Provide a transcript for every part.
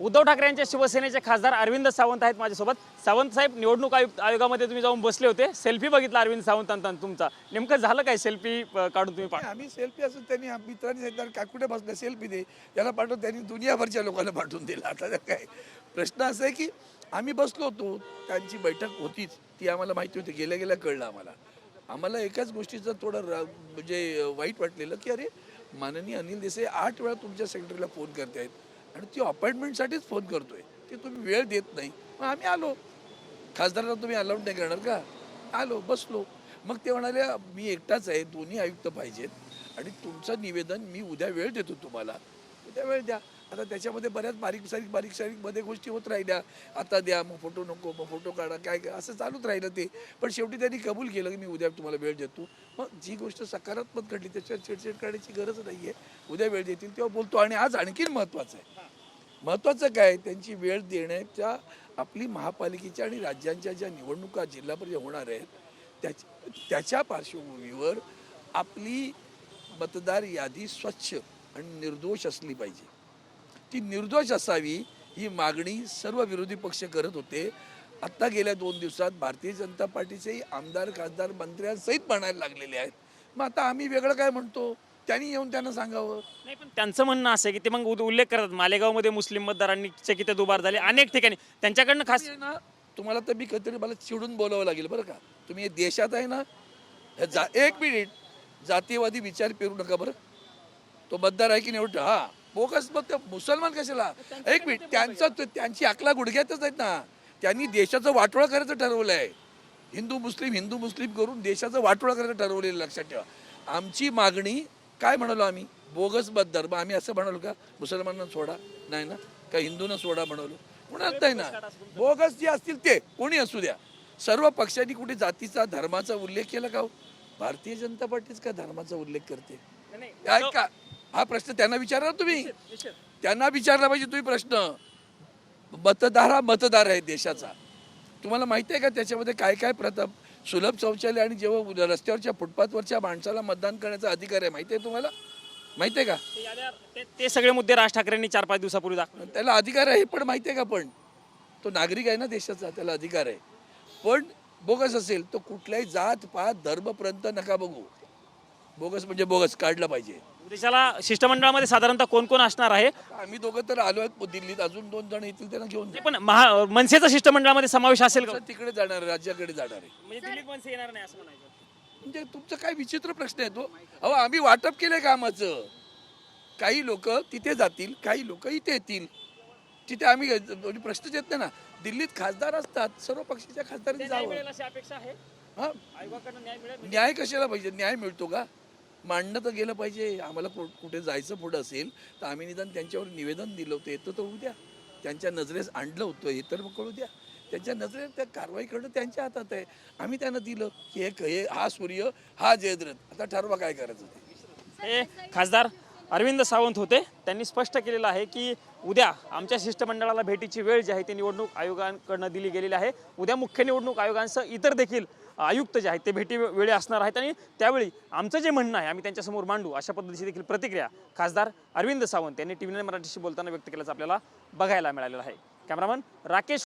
उद्धव ठाकरे यांच्या शिवसेनेचे खासदार अरविंद सावंत आहेत माझ्यासोबत. सावंत साहेब निवडणूक आयुक्त आयोगामध्ये तुम्ही जाऊन बसले होते. सेल्फी बघितला अरविंद सावंतांचा तुमचा. नेमकं झालं काय सेल्फी काढून तुम्ही आम्ही सेल्फी असून त्यांनी मित्रांनी सांगितलं का कुठे बसले? सेल्फी दे. त्याला पाठवून त्यांनी दुनियाभरच्या लोकांना पाठवून दिला. आता काय प्रश्न असा आहे की आम्ही बसलो होतो त्यांची बैठक होतीच. ती आम्हाला माहिती होती. गेल्या गेल्या कळलं आम्हाला. आम्हाला एकाच गोष्टीचं थोडं म्हणजे वाईट वाटलेलं की अरे माननीय अनिल देसाई आठ वेळा तुमच्या सेक्रेटरीला फोन करतायत. आणि ती अपॉइंटमेंटसाठीच फोन करतोय. ते तुम्ही वेळ देत नाही. मग आम्ही आलो. खासदारांना तुम्ही अलाउड नाही करणार का? आलो बसलो. मग ते म्हणाले मी एकटाच आहे दोन्ही आयुक्त पाहिजेत आणि तुमचं निवेदन मी उद्या वेळ देतो तुम्हाला. त्या वेळ द्या. आता त्याच्यामध्ये बऱ्याच बारीक सारीक बारीक सारीकमध्ये गोष्टी होत राहिल्या. आता द्या मग फोटो नको मग फोटो काढा काय काय असं चालूच राहिलं ते. पण शेवटी त्यांनी कबूल केलं की मी उद्या तुम्हाला वेळ देतो. मग जी गोष्ट सकारात्मक घडली त्याच्यावर छेडछेड काढायची गरज नाही आहे उद्या वेळ देतील तेव्हा बोलतो. आणि आज आणखीन महत्त्वाचं आहे. महत्त्वाचं काय त्यांची वेळ देण्याच्या आपली महापालिकेच्या आणि राज्यांच्या ज्या निवडणुका जिल्हा परिषद होणार आहेत त्याच्या त्याच्या पार्श्वभूमीवर आपली मतदार यादी स्वच्छ आणि निर्दोष असली पाहिजे. ती निर्दोष असावी ही मागणी सर्व विरोधी पक्ष करत होते. आत्ता गेल्या दोन दिवसात भारतीय जनता पार्टीचेही आमदार खासदार मंत्र्यांसहित म्हणायला लागलेले आहेत. मग आता आम्ही वेगळं काय म्हणतो? त्यांनी येऊन त्यांना सांगावं. नाही पण त्यांचं म्हणणं असं आहे की ते मग उद- उल्लेख करतात. मालेगावमध्ये मुस्लिम मतदारांनी चकित दुबार झाले. अनेक ठिकाणी. त्यांच्याकडनं खास आहे ना तुम्हाला तर मी कधीतरी मला चिडून बोलावं लागेल बरं का? तुम्ही हे देशात आहे ना हे जा एक मिनिट. जातीयवादी विचार पेरू नका बरं. तो मतदार आहे की निवड हा. बोगस मग ते मुसलमान कशाला? एक मिनिट. त्यांचं ते- त्यांची अकला गुडघ्यातच आहेत ना. त्यांनी देशाचं वाटोळं करायचं ठरवलं आहे हिंदू मुस्लिम हिंदू मुस्लिम करून देशाचं वाटोळं करायचं ठरवलेलं लक्षात ठेवा. आमची मागणी काय म्हणालो आम्ही? बोगस मतदार. मग आम्ही असं म्हणालो का? मुसलमानांना सोडा. नाही ना? का हिंदूंना सोडा म्हणालो. म्हणत नाही ना? बोगस जे असतील ते. कोणी असू द्या. सर्व पक्षांनी कुठे जातीचा धर्माचा उल्लेख केला का हो? भारतीय जनता पार्टीच का धर्माचा उल्लेख करते? काय का हा प्रश्न त्यांना विचारा तुम्ही. त्यांना विचारला पाहिजे तुम्ही प्रश्न. मतदार हा मतदार आहे देशाचा. तुम्हाला माहिती आहे का त्याच्यामध्ये काय काय प्रताप सुलभ शौचालय आणि जेव्हा रस्त्यावरच्या फुटपाथवरच्या माणसाला मतदान करण्याचा अधिकार आहे माहिती आहे तुम्हाला? माहिती आहे का? ते सगळे मुद्दे राज ठाकरेंनी चार पाच दिवसापूर्वी दाखवले. त्याला अधिकार आहे पण माहिती आहे का पण? तो नागरिक आहे ना देशाचा त्याला अधिकार आहे. पण बोगस असेल तो कुठल्याही जात पात धर्मपर्यंत नका बघू. बोगस म्हणजे बोगस काढलं पाहिजे. देशाला शिष्टमंडळामध्ये साधारणतः कोण कोण असणार आहे? आम्ही दोघं तर आलो आहेत दिल्लीत. अजून दोन जण येतील त्यांना घेऊन ते पण महा मनसेचा शिष्टमंडळामध्ये समावेश असेल का. तिकडे जाणार आहे, राज्याकडे जाणार आहे. म्हणजे दिल्लीत मनसे येणार नाही असं म्हणायचं. म्हणजे तुमचं काय विचित्र प्रश्न आहे तो. अहो आम्ही वाटप केलंय कामाचं. काही लोक तिथे जातील काही लोक इथे येतील. तिथे आम्ही म्हणजे प्रश्नच येत नाही ना. दिल्लीत खासदार असतात सर्व पक्षाच्या खासदारांनी जावं. अपेक्षा आहे? हा. न्याय कशाला पाहिजे? न्याय मिळतो का? मांडणं तर गेलं पाहिजे. आम्हाला कुठे जायचं पुढं असेल तर आम्ही निदान त्यांच्यावर निवेदन दिलं होतं. येतं तर द्या त्यांच्या नजरेस आणलं होतं. हे तर मग कळू द्या त्यांच्या नजरेत त्या कारवाई करणं त्यांच्या हातात आहे. आम्ही त्यांना दिलं की हे हा सूर्य हा जयद्रथ. आता ठरवा काय करायचं ते. खासदार. अरविंद सावंत होते. त्यांनी स्पष्ट केलेलं आहे की उद्या आमच्या शिष्टमंडळाला भेटीची वेळ जी आहे ती निवडणूक आयोगांकडनं दिली गेलेली आहे. उद्या मुख्य निवडणूक आयोगांसह इतर देखील आयुक्त जे आहेत ते भेटी वेळी असणार आहेत आणि त्यावेळी आमचं जे म्हणणं आहे आम्ही त्यांच्यासमोर मांडू अशा पद्धतीची देखील प्रतिक्रिया खासदार अरविंद सावंत यांनी टी व्ही मराठीशी बोलताना व्यक्त केल्याचं आपल्याला बघायला मिळालेलं आहे. Cameraman Rakesh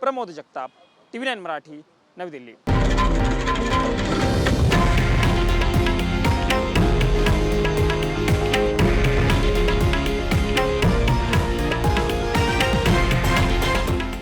Pramod Jagtap T V nine Marathi Navi Delhi.